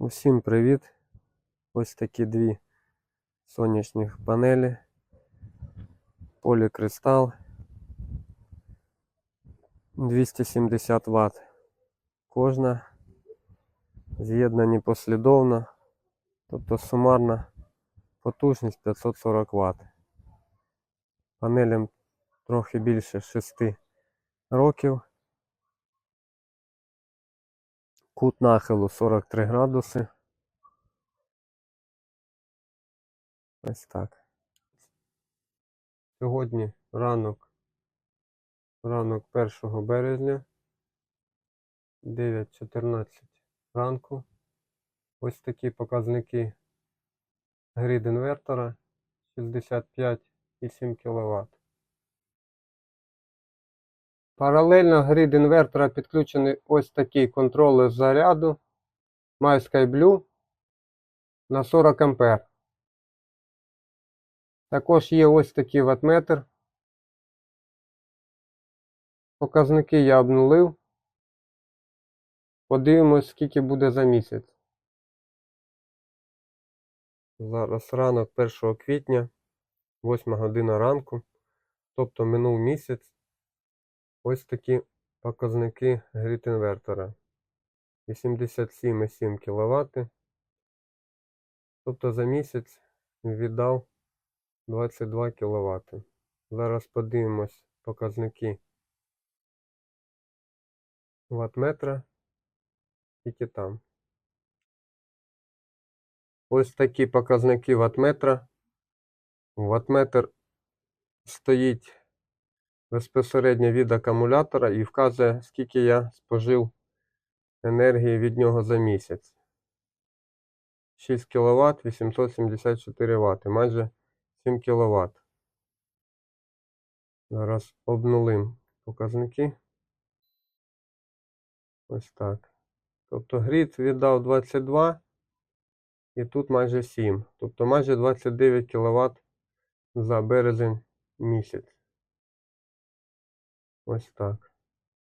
Усім привіт! Ось такі дві сонячних панелі. Полікристал 270 Вт. Кожна з'єднані послідовно, тобто сумарна потужність 540 Вт. Панелям трохи більше 6 років. Кут нахилу 43 градуси. Ось так. Сьогодні ранок, ранок 1 березня, 9.14 ранку. Ось такі показники грід інвертора 65,7 кВт. Паралельно грід інвертора підключений ось такий контролер заряду MySkyBlue на 40 А. Також є ось такий ваттметр. Показники я обнулив. Подивимось, скільки буде за місяць. Зараз ранок 1 квітня, 8 година ранку. Тобто минув місяць. Ось такі показники грід інвертора. 87,7 кВт. Тобто за місяць віддав 22 кВт. Зараз подивимось показники ваттметра. Тільки там. Ось такі показники ваттметра. Ваттметр стоїть безпосередньо від акумулятора і вказує, скільки я спожив енергії від нього за місяць. 6 кВт 874 Вт, майже 7 кВт. Зараз обнулим показники. Ось так. Тобто грід віддав 22 і тут майже 7. Тобто майже 29 кВт за березень місяць. Ось так.